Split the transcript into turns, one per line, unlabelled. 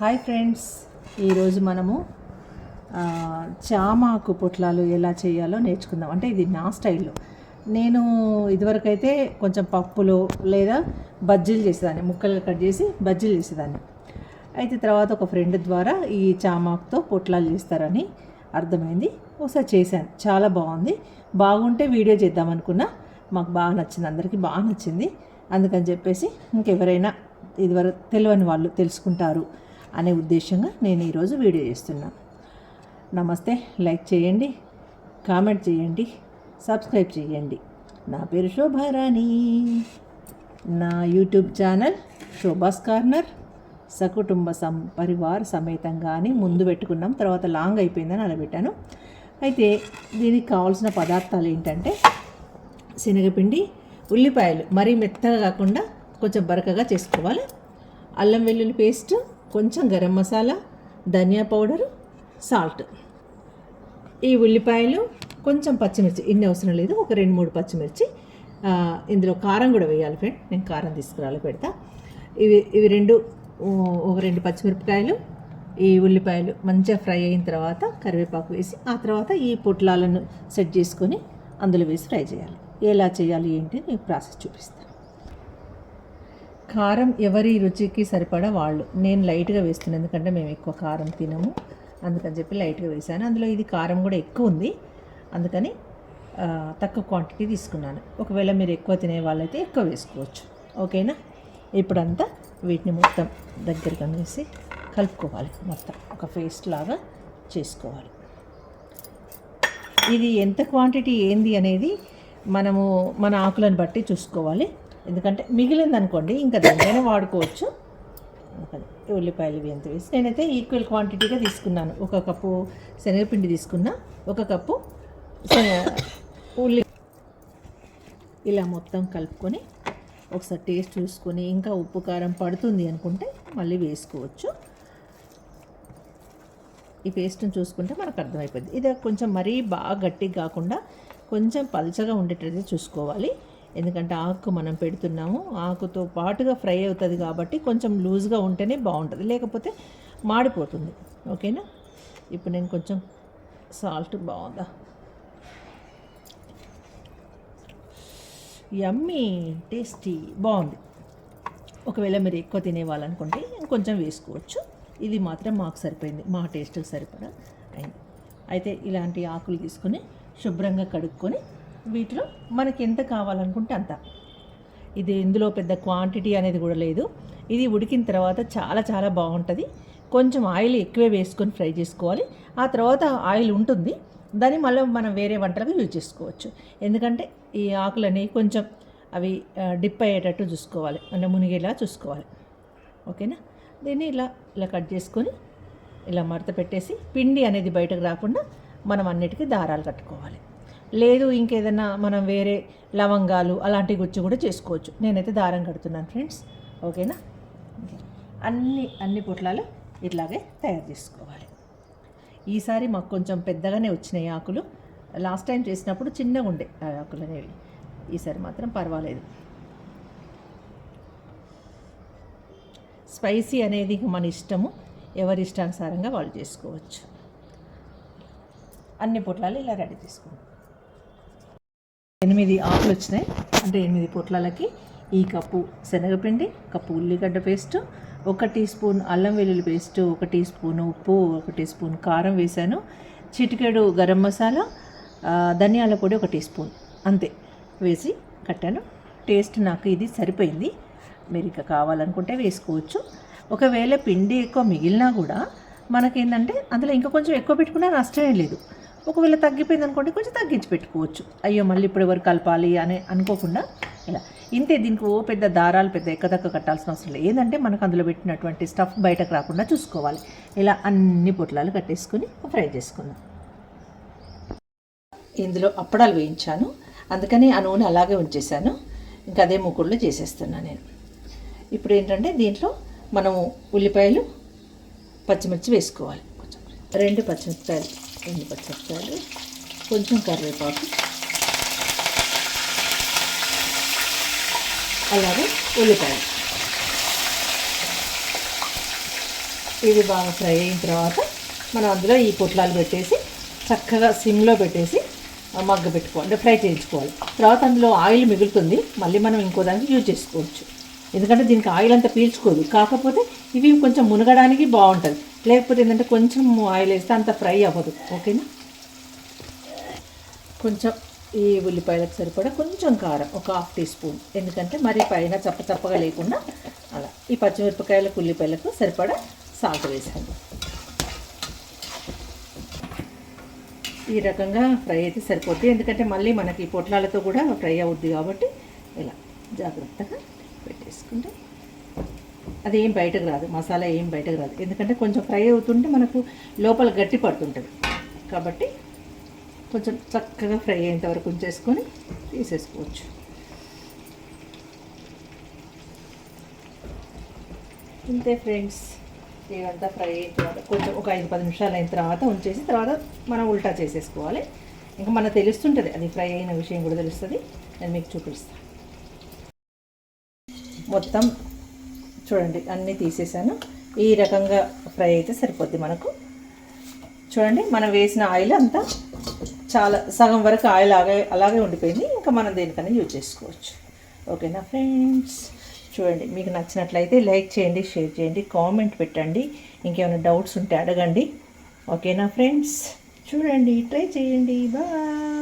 Hi friends. ఈరోజు మనము చామాకు పొట్లాలు ఎలా చేయాలో నేర్చుకుందాం. అంటే ఇది నా స్టైల్లో. నేను ఇదివరకైతే కొంచెం పప్పులో లేదా బజ్జీలు చేసేదాన్ని. ముక్కలుగా కట్ చేసి బజ్జీలు చేసేదాన్ని. అయితే తర్వాత ఒక ఫ్రెండ్ ద్వారా ఈ చామాకుతో పొట్లాలు చేస్తారని అర్థమైంది. ఒకసారి చేశాను. చాలా బాగుంది. బాగుంటే వీడియో చేద్దాం అనుకున్నా మాకు బాగా నచ్చింది. అందరికీ బాగా నచ్చింది. అందుకని చెప్పేసి ఇంకెవరైనా ఇదివరకు తెలియని వాళ్ళు తెలుసుకుంటారు. అనే ఉద్దేశంగా నేను ఈరోజు వీడియో చేస్తున్నాను నమస్తే లైక్ చేయండి కామెంట్ చేయండి సబ్స్క్రైబ్ చేయండి. నా పేరు శోభారాణి. నా యూట్యూబ్ ఛానల్ శోభాస్ కార్నర్. సకుటుంబ సం పరివార సమేతంగా అని ముందు పెట్టుకున్నాం తర్వాత లాంగ్ అయిపోయిందని అలా పెట్టాను అయితే దీనికి కావాల్సిన పదార్థాలు ఏంటంటే శనగపిండి ఉల్లిపాయలు మరీ మెత్తగా కాకుండా కొంచెం బరకగా చేసుకోవాలి. అల్లం వెల్లుల్లి పేస్ట్ కొంచెం గరం మసాలా ధనియా పౌడరు సాల్ట్. ఈ ఉల్లిపాయలు కొంచెం పచ్చిమిర్చి ఇన్ని అవసరం లేదు ఒక రెండు మూడు పచ్చిమిర్చి. ఇందులో కారం కూడా వేయాలి ఫ్రెండ్ నేను కారం తీసుకురాలి పెడతా. ఇవి ఇవి రెండు ఒక రెండు పచ్చిమిరపకాయలు ఈ ఉల్లిపాయలు మంచిగా ఫ్రై అయిన తర్వాత కరివేపాకు వేసి ఆ తర్వాత ఈ పొట్లాలను సెట్ చేసుకొని అందులో వేసి ఫ్రై చేయాలి. ఎలా చేయాలి ఏంటి నేను ప్రాసెస్ చూపిస్తాను కారం ఎవరి రుచికి సరిపడా వాళ్ళు. నేను లైట్గా వేస్తున్నాను ఎందుకంటే మేము ఎక్కువ కారం తినము. అందుకని చెప్పి లైట్గా వేసాను. అందులో ఇది కారం కూడా ఎక్కువ ఉంది. అందుకని తక్కువ క్వాంటిటీ తీసుకున్నాను. ఒకవేళ మీరు ఎక్కువ తినే వాళ్ళైతే ఎక్కువ వేసుకోవచ్చు. ఓకేనా? ఇప్పుడంతా వీటిని మొత్తం దగ్గరికి అనేసి కలుపుకోవాలి. మొత్తం ఒక పేస్ట్ లాగా చేసుకోవాలి. ఇది ఎంత క్వాంటిటీ ఏంది అనేది మనము మన ఆకులను బట్టి చూసుకోవాలి. ఎందుకంటే మిగిలింది అనుకోండి ఇంకా దానికైనా వాడుకోవచ్చు. ఉల్లిపాయలు ఇవి ఎంత వేసి నేనైతే ఈక్వల్ క్వాంటిటీగా తీసుకున్నాను. ఒక కప్పు శనగపిండి తీసుకున్నా ఒక కప్పు ఉల్లి ఇలా మొత్తం కలుపుకొని ఒకసారి టేస్ట్ చూసుకొని ఇంకా ఉప్పు కారం పడుతుంది అనుకుంటే మళ్ళీ వేసుకోవచ్చు. ఈ పేస్ట్ని చూసుకుంటే మనకు అర్థమైపోద్ది. ఇది కొంచెం మరీ బాగా గట్టిగా కాకుండా కొంచెం పల్చగా ఉండేటట్టు చూసుకోవాలి. ఎందుకంటే ఆకు మనం పెడుతున్నాము ఆకుతో పాటుగా ఫ్రై అవుతుంది కాబట్టి కొంచెం లూజ్గా ఉంటేనే బాగుంటుంది లేకపోతే మాడిపోతుంది. ఓకేనా? ఇప్పుడు నేను కొంచెం సాల్ట్ బాగుందా? యమ్మీ టేస్టీ బాగుంది. ఒకవేళ మీరు ఎక్కువ తినేవాళ్ళనుకుంటే ఇంకొంచెం వేసుకోవచ్చు. ఇది మాత్రం మాకు సరిపోయింది మా టేస్ట్కి సరిపడా. అయింది అయితే ఇలాంటి ఆకులు తీసుకొని శుభ్రంగా కడుక్కొని వీటిలో మనకి ఎంత కావాలనుకుంటే అంత. ఇది ఇందులో పెద్ద క్వాంటిటీ అనేది కూడా లేదు. ఇది ఉడికిన తర్వాత చాలా చాలా బాగుంటుంది. కొంచెం ఆయిల్ ఎక్కువే వేసుకొని ఫ్రై చేసుకోవాలి. ఆ తర్వాత ఆయిల్ ఉంటుంది. దాన్ని మళ్ళీ మనం వేరే వంటలకు యూజ్ చేసుకోవచ్చు. ఎందుకంటే ఈ ఆకులని కొంచెం అవి డిప్ అయ్యేటట్టు చూసుకోవాలి. అంటే మునిగేలా చూసుకోవాలి. ఓకేనా? దీన్ని ఇలా ఇలా కట్ చేసుకొని ఇలా మడత పెట్టేసి పిండి అనేది బయటకు రాకుండా మనం అన్నిటికీ దారాలు కట్టుకోవాలి. లేదు ఇంకేదైనా మనం వేరే లవంగాలు అలాంటి గుచ్చి కూడా చేసుకోవచ్చు. నేనైతే దారం కడుతున్నాను ఫ్రెండ్స్. ఓకేనా? అన్ని అన్ని పొట్లాలు ఇట్లాగే తయారు చేసుకోవాలి. ఈసారి మాకు కొంచెం పెద్దగానే వచ్చినాయి ఆకులు. లాస్ట్ టైం చేసినప్పుడు చిన్నగా ఉండే ఆకులు అనేవి. ఈసారి మాత్రం పర్వాలేదు. స్పైసీ అనేది మన ఇష్టము. ఎవరి ఇష్టానుసారంగా వాళ్ళు చేసుకోవచ్చు. అన్ని పొట్లాలు ఇలా రెడీ చేసుకుంటాం ఎనిమిది ఆకులు వచ్చినాయి. అంటే ఎనిమిది పొట్లాలకి ఈ కప్పు శనగపిండి కప్పు ఉల్లిగడ్డ పేస్ట్ ఒక టీ స్పూన్ అల్లం వెల్లుల్లి పేస్ట్ ఒక టీ స్పూన్ ఉప్పు ఒక టీ స్పూన్ కారం వేసాను చిటికెడు గరం మసాలా ధనియాల పొడి ఒక టీ స్పూన్ అంతే వేసి కట్టాను. టేస్ట్ నాకు ఇది సరిపోయింది. మీరు ఇక కావాలనుకుంటే వేసుకోవచ్చు. ఒకవేళ పిండి ఎక్కువ మిగిలినా కూడా మనకేంటంటే అందులో ఇంకా కొంచెం ఎక్కువ పెట్టుకున్నా నష్టమే లేదు. ఒకవేళ తగ్గిపోయింది అనుకోండి కొంచెం తగ్గించి పెట్టుకోవచ్చు. అయ్యో మళ్ళీ ఇప్పుడు ఎవరు కలపాలి అని అనుకోకుండా ఇలా. ఇంతే దీనికి ఓ పెద్ద దారాలు పెద్ద ఎక్కదక్క కట్టాల్సిన అవసరం లేదు. ఏంటంటే మనకు అందులో పెట్టినటువంటి స్టఫ్ బయటకు రాకుండా చూసుకోవాలి. ఇలా అన్ని పొట్లాలు కట్టేసుకొని ఫ్రై చేసుకుందాం. ఇందులో అప్పడాలు వేయించాను. అందుకని ఆ నూనె అలాగే ఉంచేసాను ఇంకా అదే మూకుడులో చేసేస్తున్నాను నేను. ఇప్పుడు ఏంటంటే దీంట్లో మనము ఉల్లిపాయలు పచ్చిమిర్చి వేసుకోవాలి. రెండు పచ్చిమిరపకాయలు రెండు పచ్చిమిరపకాయలు కొంచెం కరివేపాకు. అలాగే ఉల్లిపాయలు ఇది బాగా ఫ్రై అయిన తర్వాత మనం అందులో ఈ పొట్లాలు పెట్టేసి చక్కగా సిమ్లో పెట్టేసి మగ్గ పెట్టుకోవాలి అంటే ఫ్రై చేయించుకోవాలి. తర్వాత అందులో ఆయిల్ మిగులుతుంది మళ్ళీ మనం ఇంకో దానికి యూజ్ చేసుకోవచ్చు. ఎందుకంటే దీనికి ఆయిల్ అంతా పీల్చుకోదు. కాకపోతే ఇవి కొంచెం మునగడానికి బాగుంటుంది. లేకపోతే ఏంటంటే కొంచెం ఆయిల్ వేస్తే అంత ఫ్రై అవ్వదు ఓకేనా? కొంచెం ఈ ఉల్లిపాయలకు సరిపడా కొంచెం కారం ఒక హాఫ్ టీ స్పూన్ ఎందుకంటే మరి పైన చప్ప చప్పగా లేకుండా అలా. ఈ పచ్చిమిరపకాయలకు ఉల్లిపాయలకు సరిపడా సాల్ట్ వేసాను ఈ రకంగా ఫ్రై అయితే సరిపోతుంది ఎందుకంటే మళ్ళీ మనకి పొట్లాలతో కూడా ఫ్రై అవుద్ది కాబట్టి ఇలా జాగ్రత్తగా పెట్టేసుకుంటే అది ఏం బయటకు రాదు మసాలా ఏం బయటకు రాదు. ఎందుకంటే కొంచెం ఫ్రై అవుతుంటే మనకు లోపల గట్టి పడుతుంటుంది. కాబట్టి కొంచెం చక్కగా ఫ్రై అయ్యేంత వరకు ఉంచేసుకొని తీసేసుకోవచ్చు. ఇంతే ఫ్రెండ్స్ ఇవంతా ఫ్రై అయిన తర్వాత కొంచెం ఒక ఐదు పది నిమిషాలు అయిన తర్వాత ఉంచేసి తర్వాత మనం ఉల్టా చేసేసుకోవాలి. ఇంకా మనకు తెలుస్తుంటుంది అది ఫ్రై అయిన విషయం కూడా తెలుస్తుంది. నేను మీకు చూపిస్తాను మొత్తం చూడండి అన్నీ తీసేసాను. ఈ రకంగా ఫ్రై అయితే సరిపోద్ది మనకు. చూడండి మనం వేసిన ఆయిల్ అంతా చాలా సగం వరకు ఆయిల్ అలాగే అలాగే ఉండిపోయింది. ఇంకా మనం దేనికైనా యూజ్ చేసుకోవచ్చు. ఓకేనా ఫ్రెండ్స్? చూడండి మీకు నచ్చినట్లయితే లైక్ చేయండి షేర్ చేయండి కామెంట్ పెట్టండి. ఇంకేమైనా డౌట్స్ ఉంటే అడగండి. ఓకేనా ఫ్రెండ్స్? చూడండి ట్రై చేయండి. బాయ్.